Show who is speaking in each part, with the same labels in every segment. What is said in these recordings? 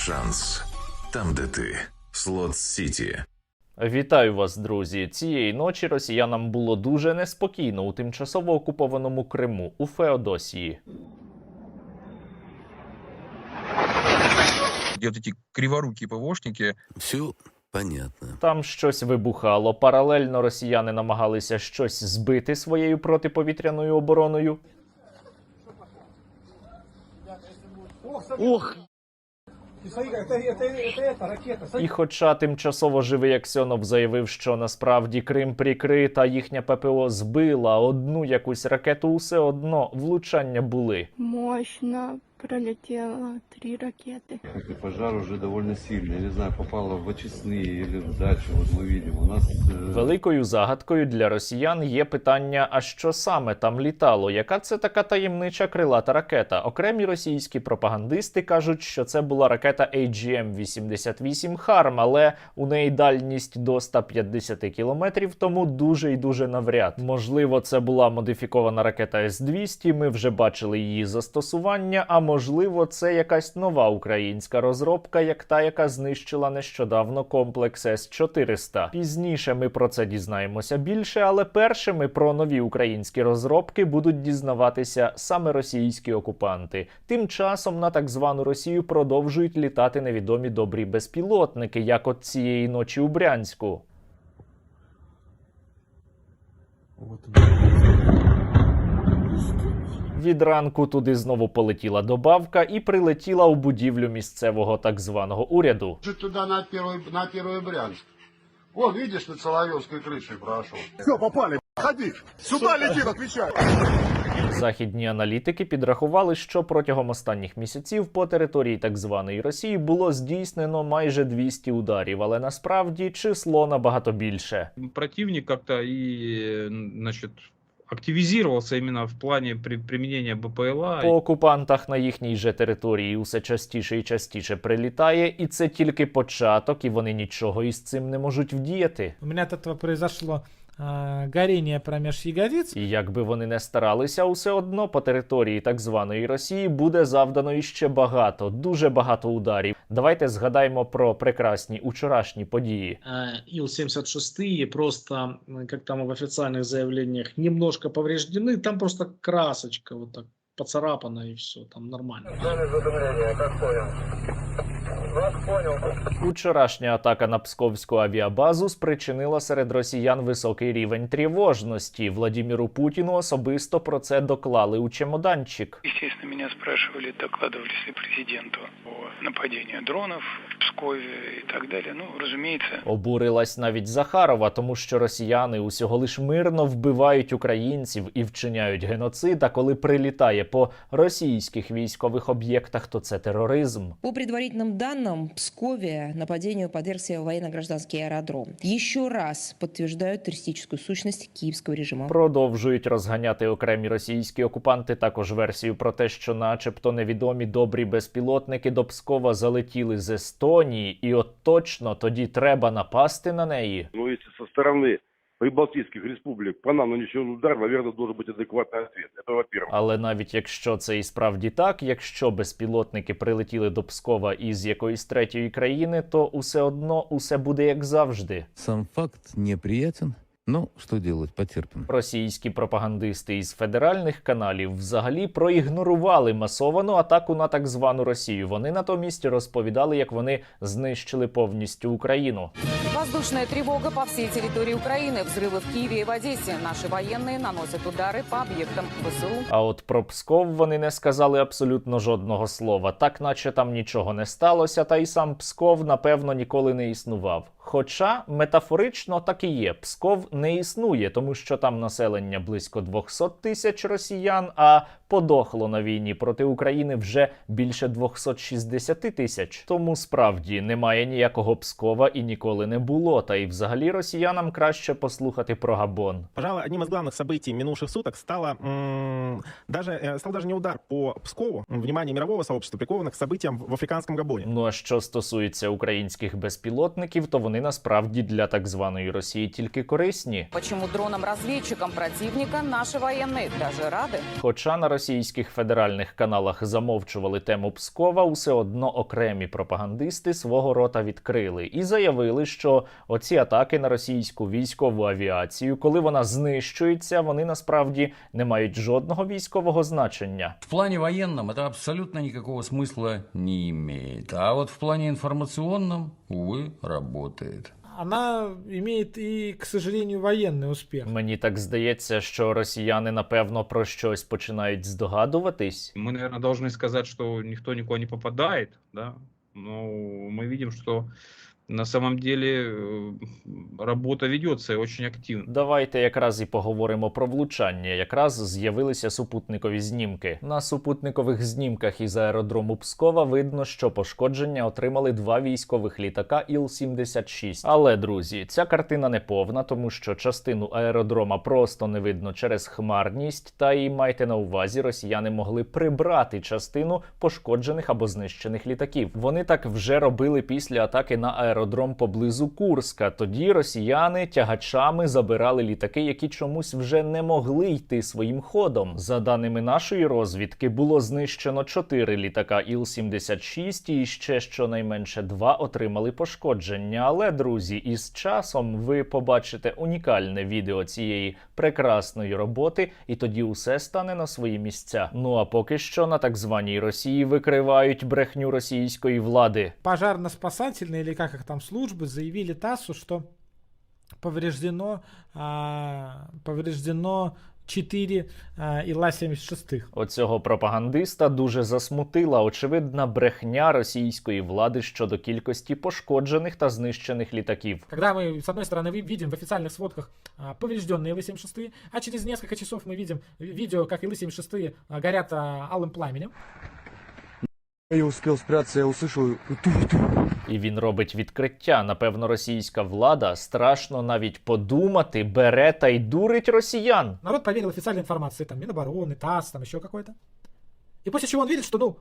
Speaker 1: шанс там, де ти. Слот Сіті.
Speaker 2: Вітаю вас, друзі. Цієї ночі росіянам було дуже неспокійно у тимчасово окупованому Криму у Феодосії.
Speaker 3: где вот эти криворукие ПВОшники
Speaker 4: Все понятно.
Speaker 2: Там щось вибухало. Паралельно росіяни намагалися щось збити своєю протиповітряною обороною.
Speaker 5: Ох!
Speaker 2: І хоча тимчасово живий Аксьонов заявив, що насправді Крим прикрита, їхня ППО збила одну якусь ракету, усе одно влучання були.
Speaker 6: Мощно пролетело три ракеты.
Speaker 7: Как и пожар уже довольно сильный. Я не знаю, попало в очистные или в дачу. Вот мы видим. У нас э,
Speaker 2: Великою загадкою для росіян є питання: а що саме там літало? Яка це така таємнича крилата ракета? Окремі російські пропагандисти кажуть, що це була ракета AGM-88 Харм, але у неї дальність до 150 кілометрів, тому дуже і дуже навряд. Можливо, це була модифікована ракета С-200. Ми вже бачили її застосування. А можливо, це якась нова українська розробка, як та, яка знищила нещодавно комплекс С-400. Пізніше ми про це дізнаємося більше, але першими про нові українські розробки будуть дізнаватися саме російські окупанти. Тим часом на так звану Росію продовжують літати невідомі добрі безпілотники, як от цієї ночі у Брянську. Від ранку туди знову полетіла добавка і прилетіла у будівлю місцевого так званого уряду.
Speaker 8: же туда на первый, на первый Брянск. Вон, видишь, на Соловьевской крыше прошел.
Speaker 5: Все, попали. Ходи. Сюда летит, отвечай.
Speaker 2: Західні аналітики підрахували, що протягом останніх місяців по території так званої Росії було здійснено майже 200 ударів, але насправді число набагато більше.
Speaker 3: противник как-то и, значит, активизировался іменно в плані при- примінення БПЛА.
Speaker 2: По окупантах на їхній же території усе частіше і частіше прилітає, і це тільки початок, і вони нічого із цим не можуть вдіяти.
Speaker 9: У мене тут произошло а, горение промеж ягодиц.
Speaker 2: І як би вони не старалися, усе одно по території так званої Росії буде завдано іще багато, дуже багато ударів. Давайте згадаємо про прекрасні учорашні події.
Speaker 10: Э, Ил-76 просто, м, как там в официальных заявлениях, немножко повреждены. Там просто красочка вот так поцарапана и все, там нормально.
Speaker 2: Учорашня атака на псковську авіабазу спричинила серед росіян високий рівень тривожності. Владіміру Путіну особисто про це доклали у чемоданчик.
Speaker 11: Естественно, меня спрашивали, докладывали ли президенту о нападении дронов в Пскове и так далее. Ну, разумеется,
Speaker 2: Обурилась навіть Захарова, тому що росіяни усього лиш мирно вбивають українців і вчиняють геноцид. А коли прилітає по російських військових об'єктах, то це тероризм.
Speaker 12: По предварительным данным, в Пскове нападению подвергся военно-гражданский аэродром. Еще раз подтверждают туристическую сущность киевского режима.
Speaker 2: Продовжують розганяти окремі російські окупанти також версію про те, що, начебто, невідомі добрі безпілотники до Пскова залетіли з Естонії, і от точно тоді треба напасти на неї.
Speaker 8: Ну, если со стороны прибалтийских республик по нам нанесен удар, наверное, должен быть адекватный ответ. Это во-первых.
Speaker 2: Але навіть якщо це і справді так, якщо безпілотники прилетіли до Пскова із якоїсь третьої країни, то усе одно усе буде як завжди.
Speaker 4: Сам факт неприятен, но что делать, потерпим.
Speaker 2: Російські пропагандисти із федеральних каналів взагалі проігнорували масовану атаку на так звану Росію. Вони натомість розповідали, як вони знищили повністю Україну.
Speaker 6: Воздушная тревога по всей территории Украины. Взрывы в Киеве и в Одессе. Наши военные наносят удары по объектам ВСУ.
Speaker 2: А от про Псков вони не сказали абсолютно жодного слова, так наче там нічого не сталося, та й сам Псков, напевно, ніколи не існував. Хоча метафорично так і є, Псков не існує, тому що там населення близько 200 тисяч росіян, а подохло на війні проти України вже більше 260 тисяч. Тому справді немає ніякого Пскова і ніколи не було. Та й взагалі росіянам краще послухати про Габон.
Speaker 5: Пожалуй, одним из главных событий минувших суток стало м, даже, э, стал даже не удар по Пскову. Внимание мирового сообщества приковано к событиям в Африканском Габоне.
Speaker 2: Ну а що стосується українських безпілотників, то вони вони насправді для так званої Росії тільки корисні.
Speaker 6: Почему дронам-разведчикам противника наши военные даже рады?
Speaker 2: Хоча на російських федеральних каналах замовчували тему Пскова, усе одно окремі пропагандисти свого рота відкрили і заявили, що оці атаки на російську військову авіацію, коли вона знищується, вони насправді не мають жодного військового значення.
Speaker 13: В плане военном это абсолютно никакого смысла не имеет. А вот в плане информационном, увы, работает.
Speaker 9: Она имеет и, к сожалению, военный успех.
Speaker 2: Мені так здається, що росіяни напевно про щось починають здогадуватись.
Speaker 3: Мы, наверное, должны сказать, что никто никуда не попадает, да, но мы видим, что на самом деле э, работа ведется очень активно.
Speaker 2: Давайте якраз і поговоримо про влучання. Якраз з'явилися супутникові знімки. На супутникових знімках із аеродрому Пскова видно, що пошкодження отримали два військових літака Іл-76. Але друзі, ця картина не повна, тому що частину аеродрома просто не видно через хмарність. Та і майте на увазі, росіяни могли прибрати частину пошкоджених або знищених літаків. Вони так вже робили після атаки на аеродром поблизу Курска. Тоді росіяни тягачами забирали літаки, які чомусь вже не могли йти своїм ходом. За даними нашої розвідки, було знищено чотири літака Іл-76 і ще щонайменше два отримали пошкодження. Але друзі, із часом ви побачите унікальне відео цієї прекрасної роботи, і тоді усе стане на свої місця. Ну а поки що на так званій Росії викривають брехню російської влади.
Speaker 9: Пожарно-спасательные или как их там службы заявили ТАССу, что повреждено, а, повреждено 4 а, Ила-76.
Speaker 2: Оцього пропагандиста дуже засмутила очевидна брехня російської влади щодо кількості пошкоджених та знищених літаків.
Speaker 9: Когда мы, с одной стороны, ви- видим в официальных сводках а, поврежденные Ил-76, а через несколько часов мы видим видео, как Ил-76 а, горят а, алым пламенем.
Speaker 14: Я успів спрятатися, я услышал
Speaker 2: І він робить відкриття. Напевно, російська влада страшно навіть подумати, бере та й дурить росіян.
Speaker 9: Народ поверил официальной информации, там, Минобороны, ТАСС, там еще какой-то. И после чего он видит, что, ну,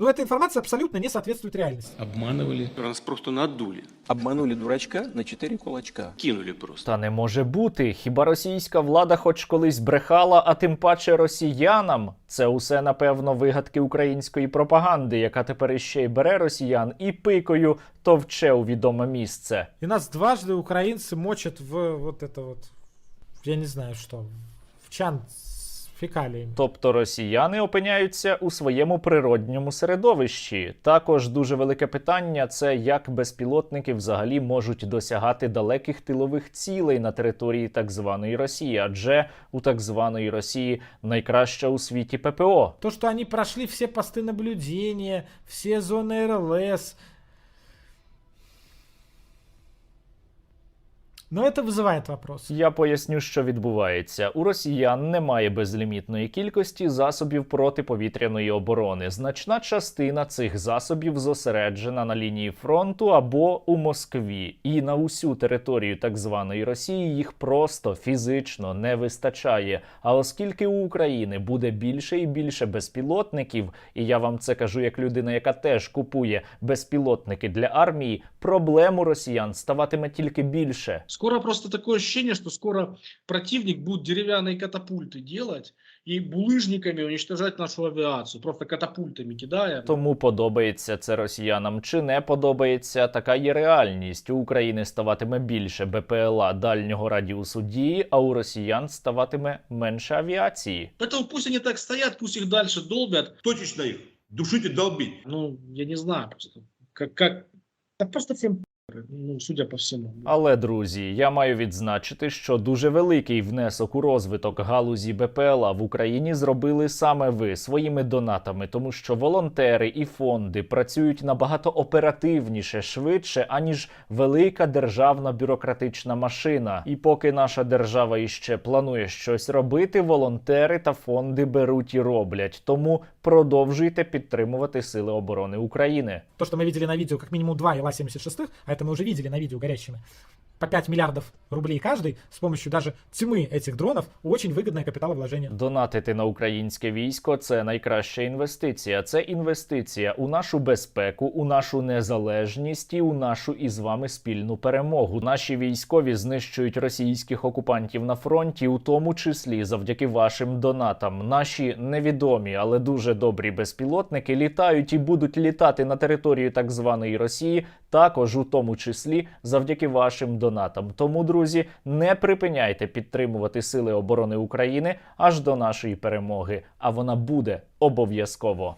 Speaker 9: ну, эта информация абсолютно не соответствует реальности.
Speaker 15: Обманывали. Нас просто надули.
Speaker 16: Обманули дурачка на 4 кулачка.
Speaker 15: Кинули просто.
Speaker 2: Та не може бути. Хіба російська влада хоч колись брехала, а тим паче росіянам? Це усе напевно вигадки української пропаганди, яка тепер іще й бере росіян і пикою товче у відоме місце.
Speaker 9: И нас дважды украинцы мочат в вот это вот, я не знаю что, в чан с фекалиями.
Speaker 2: Тобто росіяни опиняються у своєму природньому середовищі. Також дуже велике питання це як безпілотники взагалі можуть досягати далеких тилових цілей на території так званої Росії, адже у так званої Росії найкраща у світі ППО.
Speaker 9: То, что они прошли все посты наблюдения, все зоны РЛС. Но это вызывает вопрос.
Speaker 2: Я поясню, що відбувається. У росіян немає безлімітної кількості засобів протиповітряної оборони. Значна частина цих засобів зосереджена на лінії фронту або у Москві, і на усю територію так званої Росії їх просто фізично не вистачає. А оскільки у України буде більше і більше безпілотників, і я вам це кажу як людина, яка теж купує безпілотники для армії, проблем у росіян ставатиме тільки більше.
Speaker 10: Скоро просто такое ощущение, что скоро противник будет деревянные катапульты делать и булыжниками уничтожать нашу авиацию, просто катапультами кидая.
Speaker 2: Тому подобається це росіянам чи не подобається, така є реальність. У України ставатиме більше БПЛА дальнього радіусу дії, а у росіян ставатиме менше авіації.
Speaker 10: Поэтому пусть они так стоят, пусть их дальше долбят.
Speaker 15: Точечно их. Душить и долбить.
Speaker 10: Ну, я не знаю просто, как, как... Да просто всем ну, судя по всему.
Speaker 2: Але друзі, я маю відзначити, що дуже великий внесок у розвиток галузі БПЛА в Україні зробили саме ви своїми донатами, тому що волонтери і фонди працюють набагато оперативніше, швидше, аніж велика державна бюрократична машина. І поки наша держава іще планує щось робити, волонтери та фонди беруть і роблять. Тому продовжуйте підтримувати Сили оборони України.
Speaker 9: То, что мы видели на видео, как минимум два Ила-76, а это мы уже видели на видео горящими. по 5 миллиардов рублей каждый с помощью даже тьмы этих дронов очень выгодное капиталовложение.
Speaker 2: Донатити на українське військо це найкраща інвестиція. Це інвестиція у нашу безпеку, у нашу незалежність і у нашу із вами спільну перемогу. Наші військові знищують російських окупантів на фронті, у тому числі завдяки вашим донатам. Наші невідомі, але дуже добрі безпілотники літають і будуть літати на територію так званої Росії, також у тому числі завдяки вашим донатам. Тому, друзі, не припиняйте підтримувати Сили оборони України аж до нашої перемоги. А вона буде обов'язково.